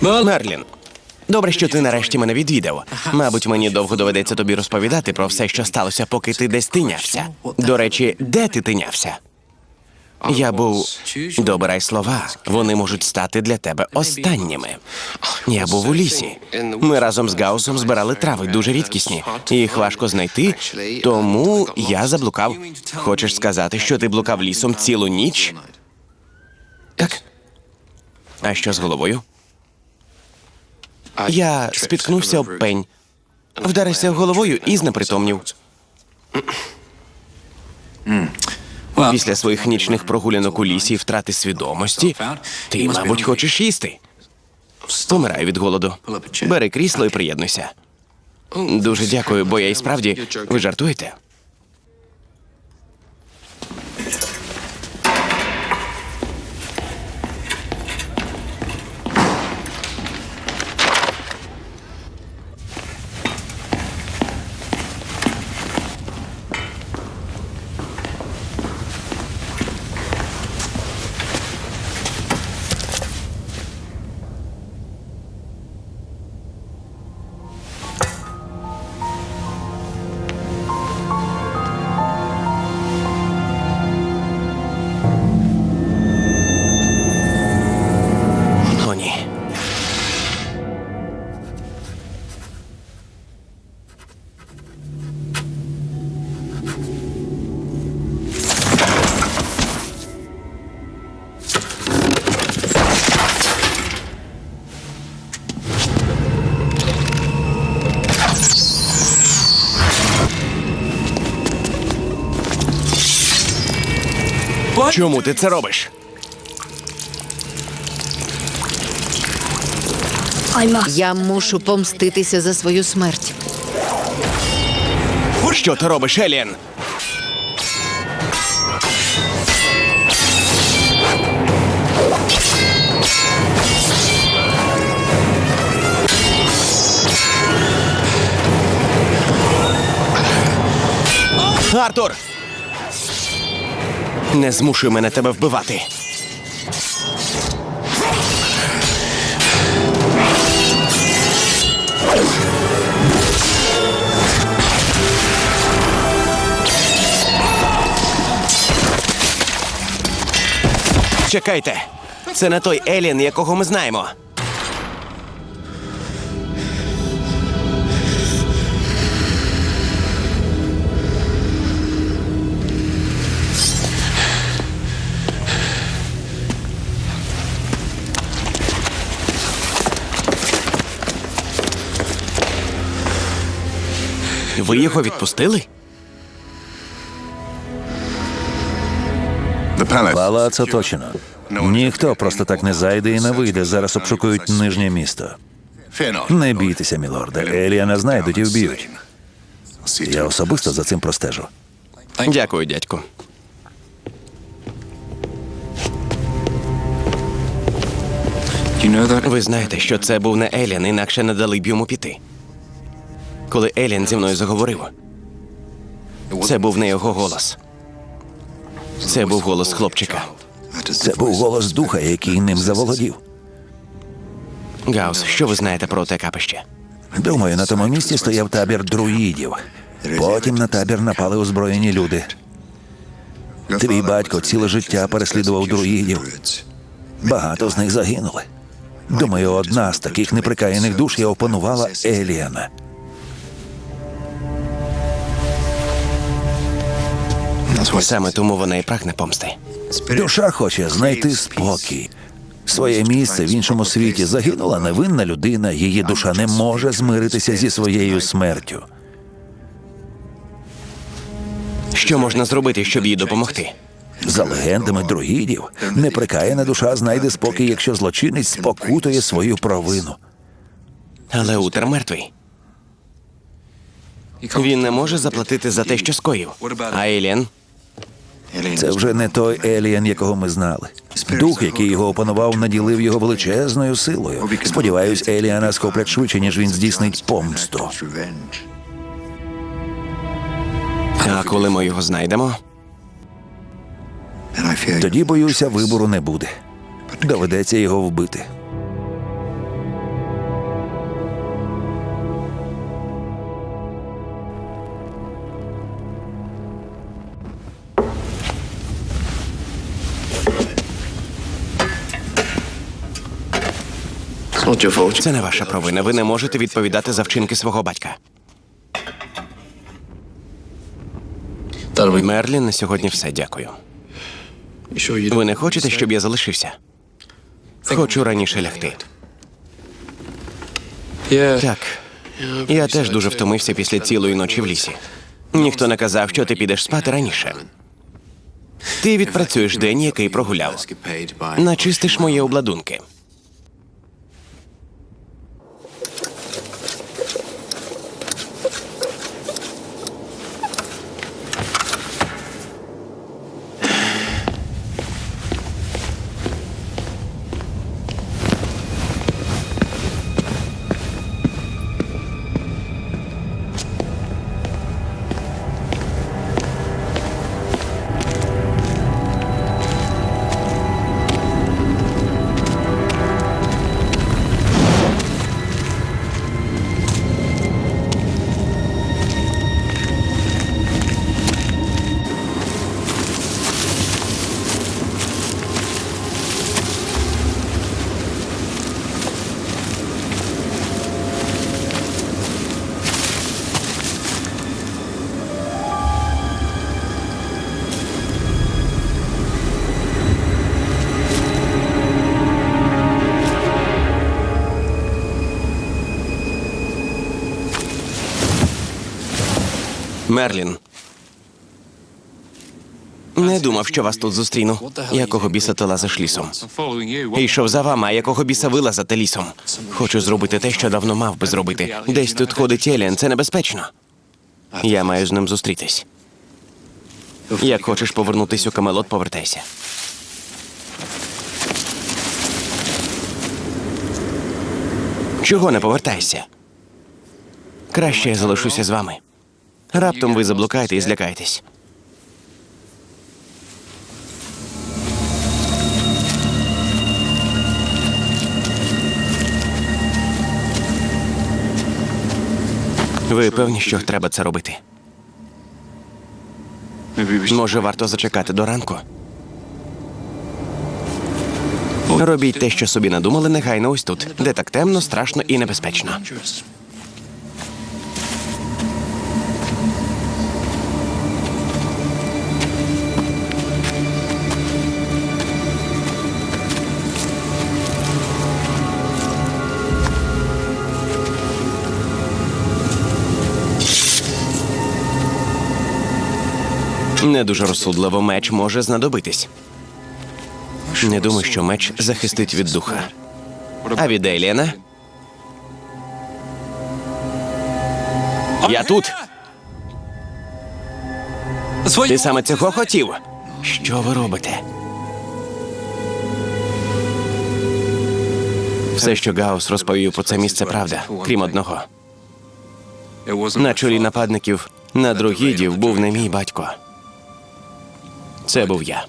Мерлін. Добре, що ти нарешті мене відвідав. Мабуть, мені довго доведеться тобі розповідати про все, що сталося, поки ти десь тинявся. До речі, де ти тинявся? Я був. Добирай слова. Вони можуть стати для тебе останніми. Я був у лісі. Ми разом з Гаусом збирали трави, дуже рідкісні. Їх важко знайти, тому я заблукав. Хочеш сказати, що ти блукав лісом цілу ніч? Так. А що з головою? Я спіткнувся об пень, вдарився головою і знепритомнів. Після своїх нічних прогулянок у лісі і втрати свідомості, ти, мабуть, хочеш їсти. Помираю від голоду. Бери крісло і приєднуйся. Дуже дякую, бо я і справді. Ви жартуєте? Чому ти це робиш? Я мушу помститися за свою смерть. Що ти робиш, Еліен? Артур! Не змушуй мене тебе вбивати. Чекайте. Це не той Елін, якого ми знаємо. Ви його відпустили? Палац оточено. Ніхто просто так не зайде і не вийде. Зараз обшукують нижнє місто. Не бійтеся, мілорде. Еліана знайдуть і вб'ють. Я особисто за цим простежу. Дякую, дядьку. Ви знаєте, що це був не Еліан, інакше не дали б йому піти. Коли Еліан зі мною заговорив, це був не його голос. Це був голос хлопчика. Це був голос духа, який ним заволодів. Гаус, що ви знаєте про те капище? Думаю, на тому місці стояв табір друїдів. Потім на табір напали озброєні люди. Твій батько ціле життя переслідував друїдів. Багато з них загинули. Думаю, одна з таких неприкаяних душ і опанувала Еліана. Саме тому вона і прагне помсти. Душа хоче знайти спокій. Своє місце в іншому світі загинула невинна людина. Її душа не може змиритися зі своєю смертю. Що можна зробити, щоб їй допомогти? За легендами друїдів, неприкаяна душа знайде спокій, якщо злочинець спокутує свою провину. Але Утер мертвий. Він не може заплатити за те, що скоїв. А Еліан? Це вже не той Еліан, якого ми знали. Дух, який його опанував, наділив його величезною силою. Сподіваюсь, Еліана схоплять швидше, ніж він здійснить помсту. А коли ми його знайдемо? Тоді, боюся, вибору не буде. Доведеться його вбити. Це не ваша провина. Ви не можете відповідати за вчинки свого батька. Мерлін, на сьогодні все. Дякую. Ви не хочете, щоб я залишився? Хочу раніше лягти. Так. Я теж дуже втомився після цілої ночі в лісі. Ніхто не казав, що ти підеш спати раніше. Ти відпрацюєш день, який прогуляв. Начистиш мої обладунки. Мерлін. Не думав, що вас тут зустріну. Якого біса ти лазиш лісом? Йшов за вами, а якого біса ви лазите лісом? Хочу зробити те, що давно мав би зробити. Десь тут ходить Еліан, це небезпечно. Я маю з ним зустрітись. Як хочеш повернутись у Камелот, повертайся. Чого не повертайся? Краще я залишуся з вами. Раптом ви заблукаєте і злякаєтесь. Ви певні, що треба це робити? Може, варто зачекати до ранку? Робіть те, що собі надумали, негайно ось тут, де так темно, страшно і небезпечно. Не дуже розсудливо меч може знадобитись. Не думаю, що меч захистить від духа. А від Еліана? Я тут. Ти саме цього хотів? Що ви робите? Все, що Гаус розповів про це місце, правда, крім одного. На чолі нападників на другідів був не мій батько. Це був я.